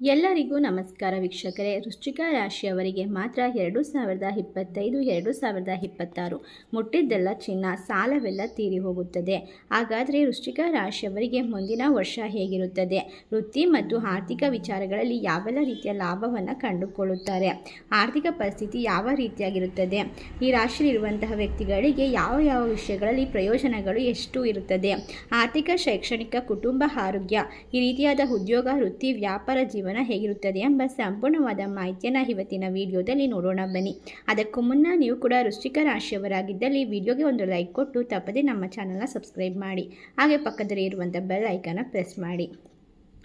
ಎಲ್ಲರಿಗೂ ನಮಸ್ಕಾರ ವೀಕ್ಷಕರೇ. ವೃಶ್ಚಿಕ ರಾಶಿಯವರಿಗೆ ಮಾತ್ರ ಎರಡು ಸಾವಿರದ ಇಪ್ಪತ್ತೈದು, ಎರಡು ಸಾವಿರದ ಇಪ್ಪತ್ತಾರು ಮುಟ್ಟಿದ್ದೆಲ್ಲ ಚಿನ್ನ, ಸಾಲವೆಲ್ಲ ತೀರಿ ಹೋಗುತ್ತದೆ. ಹಾಗಾದರೆ ವೃಶ್ಚಿಕ ರಾಶಿಯವರಿಗೆ ಮುಂದಿನ ವರ್ಷ ಹೇಗಿರುತ್ತದೆ? ವೃತ್ತಿ ಮತ್ತು ಆರ್ಥಿಕ ವಿಚಾರಗಳಲ್ಲಿ ಯಾವೆಲ್ಲ ರೀತಿಯ ಲಾಭವನ್ನು ಕಂಡುಕೊಳ್ಳುತ್ತಾರೆ? ಆರ್ಥಿಕ ಪರಿಸ್ಥಿತಿ ಯಾವ ರೀತಿಯಾಗಿರುತ್ತದೆ? ಈ ರಾಶಿಯಲ್ಲಿರುವಂತಹ ವ್ಯಕ್ತಿಗಳಿಗೆ ಯಾವ ಯಾವ ವಿಷಯಗಳಲ್ಲಿ ಪ್ರಯೋಜನಗಳು ಎಷ್ಟು ಇರುತ್ತದೆ? ಆರ್ಥಿಕ, ಶೈಕ್ಷಣಿಕ, ಕುಟುಂಬ, ಆರೋಗ್ಯ ಈ ರೀತಿಯಾದ ಉದ್ಯೋಗ, ವೃತ್ತಿ, ವ್ಯಾಪಾರ ಜೀವನ ಹೇಗಿರುತ್ತದೆ ಎಂಬ ಸಂಪೂರ್ಣವಾದ ಮಾಹಿತಿಯನ್ನು ಇವತ್ತಿನ ವಿಡಿಯೋದಲ್ಲಿ ನೋಡೋಣ ಬನ್ನಿ. ಅದಕ್ಕೂ ಮುನ್ನ ನೀವು ಕೂಡ ವೃಶ್ಚಿಕ ರಾಶಿಯವರಾಗಿದ್ದಲ್ಲಿ ವಿಡಿಯೋಗೆ ಒಂದು ಲೈಕ್ ಕೊಟ್ಟು ತಪ್ಪದೆ ನಮ್ಮ ಚಾನಲ್ನ ಸಬ್ಸ್ಕ್ರೈಬ್ ಮಾಡಿ. ಹಾಗೆ ಪಕ್ಕದಲ್ಲಿ ಇರುವಂಥ ಬೆಲ್ ಐಕನ್ನ ಪ್ರೆಸ್ ಮಾಡಿ.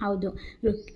ಹೌದು.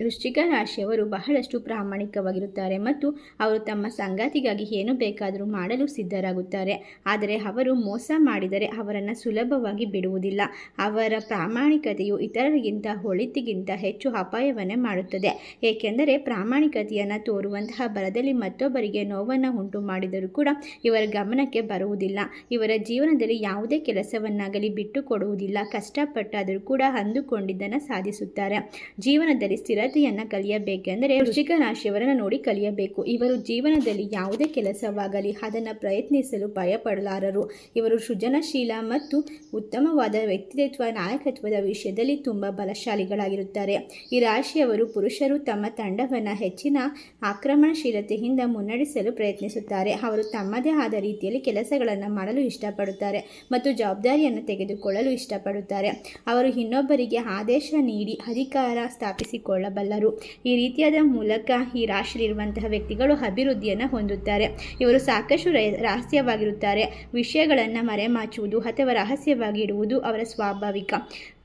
ವೃಶ್ಚಿಕ ರಾಶಿಯವರು ಬಹಳಷ್ಟು ಪ್ರಾಮಾಣಿಕವಾಗಿರುತ್ತಾರೆ ಮತ್ತು ಅವರು ತಮ್ಮ ಸಂಗಾತಿಗಾಗಿ ಏನು ಬೇಕಾದರೂ ಮಾಡಲು ಸಿದ್ಧರಾಗುತ್ತಾರೆ. ಆದರೆ ಅವರು ಮೋಸ ಮಾಡಿದರೆ ಅವರನ್ನು ಸುಲಭವಾಗಿ ಬಿಡುವುದಿಲ್ಲ. ಅವರ ಪ್ರಾಮಾಣಿಕತೆಯು ಇತರರಿಗಿಂತ ಒಳಿತಿಗಿಂತ ಹೆಚ್ಚು ಅಪಾಯವನ್ನೇ ಮಾಡುತ್ತದೆ. ಏಕೆಂದರೆ ಪ್ರಾಮಾಣಿಕತೆಯನ್ನು ತೋರುವಂತಹ ಬರದಲ್ಲಿ ಮತ್ತೊಬ್ಬರಿಗೆ ನೋವನ್ನು ಉಂಟು ಮಾಡಿದರೂ ಕೂಡ ಇವರ ಗಮನಕ್ಕೆ ಬರುವುದಿಲ್ಲ. ಇವರ ಜೀವನದಲ್ಲಿ ಯಾವುದೇ ಕೆಲಸವನ್ನಾಗಲಿ ಬಿಟ್ಟು ಕೊಡುವುದಿಲ್ಲ ಕಷ್ಟಪಟ್ಟಾದರೂ ಕೂಡ ಅಂದುಕೊಂಡಿದ್ದನ್ನು ಸಾಧಿಸುತ್ತಾರೆ. ಜೀವನದಲ್ಲಿ ಸ್ಥಿರತೆಯನ್ನು ಕಲಿಯಬೇಕೆಂದರೆ ವೃಶ್ಚಿಕ ರಾಶಿಯವರನ್ನು ನೋಡಿ ಕಲಿಯಬೇಕು. ಇವರು ಜೀವನದಲ್ಲಿ ಯಾವುದೇ ಕೆಲಸವಾಗಲಿ ಅದನ್ನು ಪ್ರಯತ್ನಿಸಲು ಭಯಪಡಲಾರರು. ಇವರು ಸೃಜನಶೀಲ ಮತ್ತು ಉತ್ತಮವಾದ ವ್ಯಕ್ತಿತ್ವ, ನಾಯಕತ್ವದ ವಿಷಯದಲ್ಲಿ ತುಂಬ ಬಲಶಾಲಿಗಳಾಗಿರುತ್ತಾರೆ. ಈ ರಾಶಿಯವರು ಪುರುಷರು ತಮ್ಮ ತಂಡವನ್ನು ಹೆಚ್ಚಿನ ಆಕ್ರಮಣಶೀಲತೆಯಿಂದ ಮುನ್ನಡೆಸಲು ಪ್ರಯತ್ನಿಸುತ್ತಾರೆ. ಅವರು ತಮ್ಮದೇ ಆದ ರೀತಿಯಲ್ಲಿ ಕೆಲಸಗಳನ್ನು ಮಾಡಲು ಇಷ್ಟಪಡುತ್ತಾರೆ ಮತ್ತು ಜವಾಬ್ದಾರಿಯನ್ನು ತೆಗೆದುಕೊಳ್ಳಲು ಇಷ್ಟಪಡುತ್ತಾರೆ. ಅವರು ಇನ್ನೊಬ್ಬರಿಗೆ ಆದೇಶ ನೀಡಿ ಅಧಿಕಾರ ಸ್ಥಾಪಿಸಿಕೊಳ್ಳಬಲ್ಲರು. ಈ ರೀತಿಯಾದ ಮೂಲಕ ಈ ರಾಶಿಯಲ್ಲಿರುವಂತಹ ವ್ಯಕ್ತಿಗಳು ಅಭಿವೃದ್ಧಿಯನ್ನು ಹೊಂದುತ್ತಾರೆ. ಇವರು ಸಾಕಷ್ಟು ರಹ- ರಹಸ್ಯವಾಗಿರುತ್ತಾರೆ. ವಿಷಯಗಳನ್ನು ಮರೆಮಾಚುವುದು ಅಥವಾ ರಹಸ್ಯವಾಗಿ ಇಡುವುದು ಅವರ ಸ್ವಾಭಾವಿಕ.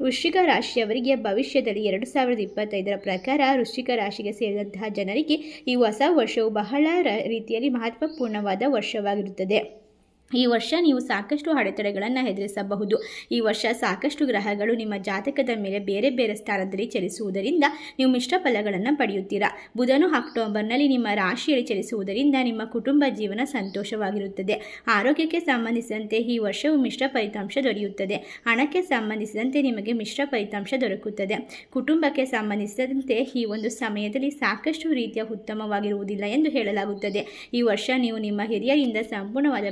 ವೃಶ್ಚಿಕ ರಾಶಿಯವರಿಗೆ ಭವಿಷ್ಯದಲ್ಲಿ ಎರಡು ಸಾವಿರದ ಇಪ್ಪತ್ತೈದರ ಪ್ರಕಾರ ವೃಶ್ಚಿಕ ರಾಶಿಗೆ ಸೇರಿದಂತಹ ಜನರಿಗೆ ಈ ಹೊಸ ವರ್ಷವು ಬಹಳ ರೀತಿಯಲ್ಲಿ ಮಹತ್ವಪೂರ್ಣವಾದ ವರ್ಷವಾಗಿರುತ್ತದೆ. ಈ ವರ್ಷ ನೀವು ಸಾಕಷ್ಟು ಅಡೆತಡೆಗಳನ್ನು ಎದುರಿಸಬಹುದು. ಈ ವರ್ಷ ಸಾಕಷ್ಟು ಗ್ರಹಗಳು ನಿಮ್ಮ ಜಾತಕದ ಮೇಲೆ ಬೇರೆ ಬೇರೆ ಸ್ಥಾನದಲ್ಲಿ ಚಲಿಸುವುದರಿಂದ ನೀವು ಮಿಶ್ರ ಫಲಗಳನ್ನು ಪಡೆಯುತ್ತೀರಾ. ಬುಧನು ಅಕ್ಟೋಬರ್ನಲ್ಲಿ ನಿಮ್ಮ ರಾಶಿಯಲ್ಲಿ ಚಲಿಸುವುದರಿಂದ ನಿಮ್ಮ ಕುಟುಂಬ ಜೀವನ ಸಂತೋಷವಾಗಿರುತ್ತದೆ. ಆರೋಗ್ಯಕ್ಕೆ ಸಂಬಂಧಿಸಿದಂತೆ ಈ ವರ್ಷವು ಮಿಶ್ರ ಫಲಿತಾಂಶ ದೊರೆಯುತ್ತದೆ. ಹಣಕ್ಕೆ ಸಂಬಂಧಿಸಿದಂತೆ ನಿಮಗೆ ಮಿಶ್ರ ಫಲಿತಾಂಶ ದೊರಕುತ್ತದೆ. ಕುಟುಂಬಕ್ಕೆ ಸಂಬಂಧಿಸಿದಂತೆ ಈ ಒಂದು ಸಮಯದಲ್ಲಿ ಸಾಕಷ್ಟು ರೀತಿಯ ಉತ್ತಮವಾಗಿರುವುದಿಲ್ಲ ಎಂದು ಹೇಳಲಾಗುತ್ತದೆ. ಈ ವರ್ಷ ನೀವು ನಿಮ್ಮ ಹಿರಿಯರಿಂದ ಸಂಪೂರ್ಣವಾದ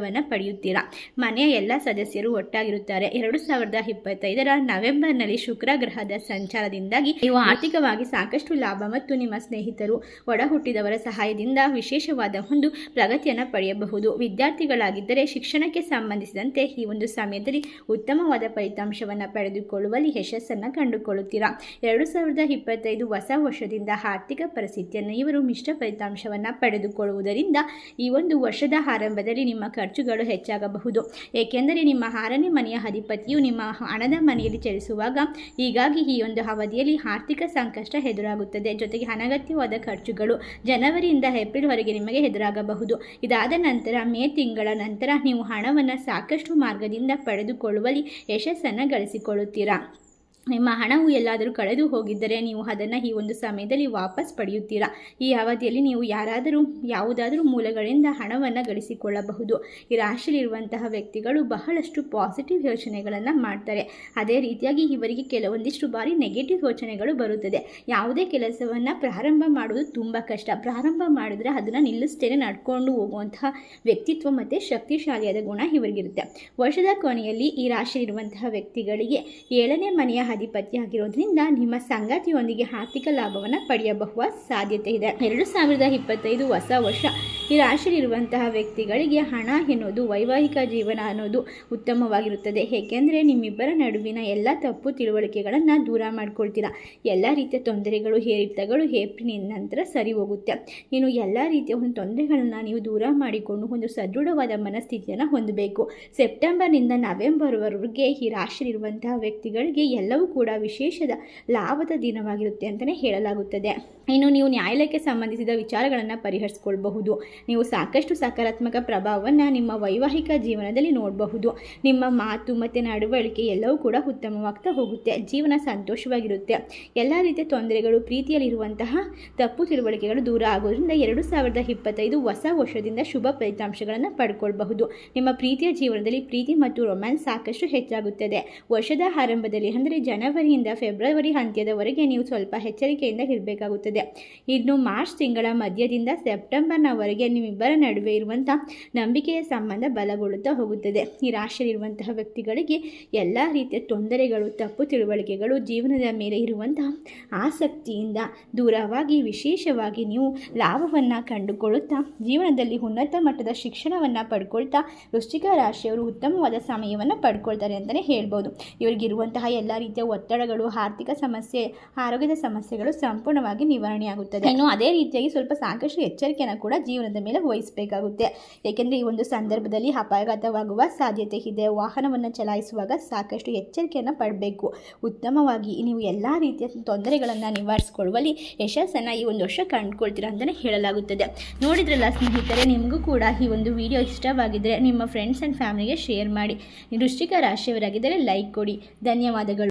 ಬೆಂಬಲವನ್ನು ಪಡೆಯುತ್ತೀರಾ? ಮನೆಯ ಎಲ್ಲ ಸದಸ್ಯರು ಒಟ್ಟಾಗಿರುತ್ತಾರೆ. ಎರಡು ಸಾವಿರದ ಇಪ್ಪತ್ತೈದರ ನವೆಂಬರ್ನಲ್ಲಿ ಶುಕ್ರ ಗ್ರಹದ ಸಂಚಾರದಿಂದಾಗಿ ನೀವು ಆರ್ಥಿಕವಾಗಿ ಸಾಕಷ್ಟು ಲಾಭ ಮತ್ತು ನಿಮ್ಮ ಸ್ನೇಹಿತರು ಒಡ ಹುಟ್ಟಿದವರ ಸಹಾಯದಿಂದ ವಿಶೇಷವಾದ ಒಂದು ಪ್ರಗತಿಯನ್ನು ಪಡೆಯಬಹುದು. ವಿದ್ಯಾರ್ಥಿಗಳಾಗಿದ್ದರೆ ಶಿಕ್ಷಣಕ್ಕೆ ಸಂಬಂಧಿಸಿದಂತೆ ಈ ಒಂದು ಸಮಯದಲ್ಲಿ ಉತ್ತಮವಾದ ಫಲಿತಾಂಶವನ್ನು ಪಡೆದುಕೊಳ್ಳುವಲ್ಲಿ ಯಶಸ್ಸನ್ನು ಕಂಡುಕೊಳ್ಳುತ್ತೀರಾ? ಎರಡು ಸಾವಿರದ ಇಪ್ಪತ್ತೈದು ಹೊಸ ವರ್ಷದಿಂದ ಆರ್ಥಿಕ ಪರಿಸ್ಥಿತಿಯನ್ನು ಇವರು ಮಿಶ್ರ ಫಲಿತಾಂಶವನ್ನು ಪಡೆದುಕೊಳ್ಳುವುದರಿಂದ ಈ ಒಂದು ವರ್ಷದ ಆರಂಭದಲ್ಲಿ ನಿಮ್ಮ ಖರ್ಚುಗಳು ಹೆಚ್ಚಾಗಬಹುದು. ಏಕೆಂದರೆ ನಿಮ್ಮ ಆರನೇ ಮನೆಯ ಅಧಿಪತಿಯು ನಿಮ್ಮ ಹಣದ ಮನೆಯಲ್ಲಿ ಚಲಿಸುವಾಗ ಹೀಗಾಗಿ ಈ ಒಂದು ಅವಧಿಯಲ್ಲಿ ಆರ್ಥಿಕ ಸಂಕಷ್ಟ ಎದುರಾಗುತ್ತದೆ. ಜೊತೆಗೆ ಅನಗತ್ಯವಾದ ಖರ್ಚುಗಳು ಜನವರಿಯಿಂದ ಏಪ್ರಿಲ್ವರೆಗೆ ನಿಮಗೆ ಎದುರಾಗಬಹುದು. ಇದಾದ ನಂತರ ಮೇ ತಿಂಗಳ ನಂತರ ನೀವು ಹಣವನ್ನು ಸಾಕಷ್ಟು ಮಾರ್ಗದಿಂದ ಪಡೆದುಕೊಳ್ಳುವಲ್ಲಿ ಯಶಸ್ಸನ್ನು ಗಳಿಸಿಕೊಳ್ಳುತ್ತೀರಾ? ನಿಮ್ಮ ಹಣವು ಎಲ್ಲಾದರೂ ಕಳೆದು ಹೋಗಿದ್ದರೆ ನೀವು ಅದನ್ನು ಈ ಒಂದು ಸಮಯದಲ್ಲಿ ವಾಪಸ್ ಪಡೆಯುತ್ತೀರಾ? ಈ ಅವಧಿಯಲ್ಲಿ ನೀವು ಯಾರಾದರೂ, ಯಾವುದಾದರೂ ಮೂಲಗಳಿಂದ ಹಣವನ್ನು ಗಳಿಸಿಕೊಳ್ಳಬಹುದು. ಈ ರಾಶಿಯಲ್ಲಿರುವಂತಹ ವ್ಯಕ್ತಿಗಳು ಬಹಳಷ್ಟು ಪಾಸಿಟಿವ್ ಯೋಚನೆಗಳನ್ನು ಮಾಡ್ತಾರೆ. ಅದೇ ರೀತಿಯಾಗಿ ಇವರಿಗೆ ಕೆಲವೊಂದಿಷ್ಟು ಬಾರಿ ನೆಗೆಟಿವ್ ಯೋಚನೆಗಳು ಬರುತ್ತದೆ. ಯಾವುದೇ ಕೆಲಸವನ್ನು ಪ್ರಾರಂಭ ಮಾಡುವುದು ತುಂಬ ಕಷ್ಟ. ಪ್ರಾರಂಭ ಮಾಡಿದರೆ ಅದನ್ನು ನಿಲ್ಲಿಸ್ತೇನೆ, ನಡ್ಕೊಂಡು ಹೋಗುವಂತಹ ವ್ಯಕ್ತಿತ್ವ ಮತ್ತು ಶಕ್ತಿಶಾಲಿಯಾದ ಗುಣ ಇವರಿಗಿರುತ್ತೆ. ವರ್ಷದ ಕೊನೆಯಲ್ಲಿ ಈ ರಾಶಿಯಲ್ಲಿರುವಂತಹ ವ್ಯಕ್ತಿಗಳಿಗೆ ಏಳನೇ ಮನೆಯ ಅಧಿಪತಿ ಆಗಿರೋದ್ರಿಂದ ನಿಮ್ಮ ಸಂಗಾತಿಯೊಂದಿಗೆ ಆರ್ಥಿಕ ಲಾಭವನ್ನು ಪಡೆಯಬಹುವ ಸಾಧ್ಯತೆ ಇದೆ. ಎರಡು ಸಾವಿರದ ಇಪ್ಪತ್ತೈದು ಹೊಸ ವರ್ಷ ಈ ರಾಶಿಯಲ್ಲಿರುವಂತಹ ವ್ಯಕ್ತಿಗಳಿಗೆ ಹಣ ಎನ್ನುವುದು ವೈವಾಹಿಕ ಜೀವನ ಅನ್ನೋದು ಉತ್ತಮವಾಗಿರುತ್ತದೆ. ಏಕೆಂದರೆ ನಿಮ್ಮಿಬ್ಬರ ನಡುವಿನ ಎಲ್ಲ ತಪ್ಪು ತಿಳುವಳಿಕೆಗಳನ್ನು ದೂರ ಮಾಡ್ಕೊಳ್ತೀರಾ. ಎಲ್ಲ ರೀತಿಯ ತೊಂದರೆಗಳು ಏರಿಳಿತಗಳು ಏಪ್ರಿಲ್ ನಂತರ ಸರಿ ಹೋಗುತ್ತೆ ನೀನು ಎಲ್ಲ ರೀತಿಯ ಒಂದು ತೊಂದರೆಗಳನ್ನು ನೀವು ದೂರ ಮಾಡಿಕೊಂಡು ಒಂದು ಸದೃಢವಾದ ಮನಸ್ಥಿತಿಯನ್ನು ಹೊಂದಬೇಕು. ಸೆಪ್ಟೆಂಬರ್ನಿಂದ ನವೆಂಬರ್ವರೆಗೆ ಈ ರಾಶಿಯಲ್ಲಿರುವಂತಹ ವ್ಯಕ್ತಿಗಳಿಗೆ ಎಲ್ಲವೂ ಕೂಡ ವಿಶೇಷದ ಲಾಭದ ದಿನವಾಗಿರುತ್ತೆ ಅಂತಲೇ ಹೇಳಲಾಗುತ್ತದೆ. ಇನ್ನು ನೀವು ನ್ಯಾಯಾಲಯಕ್ಕೆ ಸಂಬಂಧಿಸಿದ ವಿಚಾರಗಳನ್ನು ಪರಿಹರಿಸಿಕೊಳ್ಳಬಹುದು ನೀವು ಸಾಕಷ್ಟು ಸಕಾರಾತ್ಮಕ ಪ್ರಭಾವವನ್ನು ನಿಮ್ಮ ವೈವಾಹಿಕ ಜೀವನದಲ್ಲಿ ನೋಡಬಹುದು. ನಿಮ್ಮ ಮಾತು ಮತ್ತು ನಡವಳಿಕೆ ಎಲ್ಲವೂ ಕೂಡ ಉತ್ತಮವಾಗ್ತಾ ಹೋಗುತ್ತೆ. ಜೀವನ ಸಂತೋಷವಾಗಿರುತ್ತೆ. ಎಲ್ಲ ರೀತಿಯ ತೊಂದರೆಗಳು, ಪ್ರೀತಿಯಲ್ಲಿರುವಂತಹ ತಪ್ಪು ತಿಳುವಳಿಕೆಗಳು ದೂರ ಆಗೋದ್ರಿಂದ ಎರಡು ಸಾವಿರದ ಇಪ್ಪತ್ತೈದು ಹೊಸ ವರ್ಷದಿಂದ ಶುಭ ಫಲಿತಾಂಶಗಳನ್ನು ಪಡ್ಕೊಳ್ಬಹುದು. ನಿಮ್ಮ ಪ್ರೀತಿಯ ಜೀವನದಲ್ಲಿ ಪ್ರೀತಿ ಮತ್ತು ರೊಮ್ಯಾನ್ಸ್ ಸಾಕಷ್ಟು ಹೆಚ್ಚಾಗುತ್ತದೆ. ವರ್ಷದ ಆರಂಭದಲ್ಲಿ ಅಂದರೆ ಜನವರಿಯಿಂದ ಫೆಬ್ರವರಿ ಅಂತ್ಯದವರೆಗೆ ನೀವು ಸ್ವಲ್ಪ ಎಚ್ಚರಿಕೆಯಿಂದ ಇರಬೇಕಾಗುತ್ತದೆ. ಇನ್ನು ಮಾರ್ಚ್ ತಿಂಗಳ ಮಧ್ಯದಿಂದ ಸೆಪ್ಟೆಂಬರ್ನವರೆಗೆ ನಿಮ್ಮಿಬ್ಬರ ನಡುವೆ ಇರುವಂಥ ನಂಬಿಕೆಯ ಸಂಬಂಧ ಬಲಗೊಳ್ಳುತ್ತಾ ಹೋಗುತ್ತದೆ. ಈ ರಾಶಿಯಲ್ಲಿರುವಂತಹ ವ್ಯಕ್ತಿಗಳಿಗೆ ಎಲ್ಲ ರೀತಿಯ ತೊಂದರೆಗಳು, ತಪ್ಪು ತಿಳುವಳಿಕೆಗಳು, ಜೀವನದ ಮೇಲೆ ಇರುವಂತಹ ಆಸಕ್ತಿಯಿಂದ ದೂರವಾಗಿ ವಿಶೇಷವಾಗಿ ನೀವು ಲಾಭವನ್ನು ಕಂಡುಕೊಳ್ಳುತ್ತಾ, ಜೀವನದಲ್ಲಿ ಉನ್ನತ ಮಟ್ಟದ ಶಿಕ್ಷಣವನ್ನು ಪಡ್ಕೊಳ್ತಾ, ವೃಶ್ಚಿಕ ರಾಶಿಯವರು ಉತ್ತಮವಾದ ಸಮಯವನ್ನು ಪಡ್ಕೊಳ್ತಾರೆ ಅಂತಲೇ ಹೇಳ್ಬೋದು. ಇವರಿಗಿರುವಂತಹ ಎಲ್ಲ ರೀತಿಯ ಒತ್ತಡಗಳು, ಆರ್ಥಿಕ ಸಮಸ್ಯೆ, ಆರೋಗ್ಯದ ಸಮಸ್ಯೆಗಳು ಸಂಪೂರ್ಣವಾಗಿ ನಿವಾರಣೆಯಾಗುತ್ತದೆ. ಇನ್ನು ಅದೇ ರೀತಿಯಾಗಿ ಸ್ವಲ್ಪ ಸಾಕಷ್ಟು ಎಚ್ಚರಿಕೆಯನ್ನು ಕೂಡ ಜೀವನದ ಮೇಲೆ ವಹಿಸಬೇಕಾಗುತ್ತೆ. ಏಕೆಂದರೆ ಈ ಒಂದು ಸಂದರ್ಭದಲ್ಲಿ ಅಪಘಾತವಾಗುವ ಸಾಧ್ಯತೆ ಇದೆ. ವಾಹನವನ್ನು ಚಲಾಯಿಸುವಾಗ ಸಾಕಷ್ಟು ಎಚ್ಚರಿಕೆಯನ್ನು ಪಡಬೇಕು. ಉತ್ತಮವಾಗಿ ನೀವು ಎಲ್ಲ ರೀತಿಯ ತೊಂದರೆಗಳನ್ನು ನಿವಾರಿಸಿಕೊಳ್ಳುವಲ್ಲಿ ಯಶಸ್ಸನ್ನು ಈ ಒಂದು ವರ್ಷ ಕಂಡುಕೊಳ್ತೀರಾ ಅಂತಲೇ ಹೇಳಲಾಗುತ್ತದೆ. ನೋಡಿದ್ರಲ್ಲ ಸ್ನೇಹಿತರೆ, ನಿಮಗೂ ಕೂಡ ಈ ಒಂದು ವಿಡಿಯೋ ಇಷ್ಟವಾಗಿದ್ದರೆ ನಿಮ್ಮ ಫ್ರೆಂಡ್ಸ್ ಆ್ಯಂಡ್ ಫ್ಯಾಮಿಲಿಗೆ ಶೇರ್ ಮಾಡಿ. ವೃಶ್ಚಿಕ ರಾಶಿಯವರಾಗಿದ್ದರೆ ಲೈಕ್ ಕೊಡಿ. ಧನ್ಯವಾದಗಳು.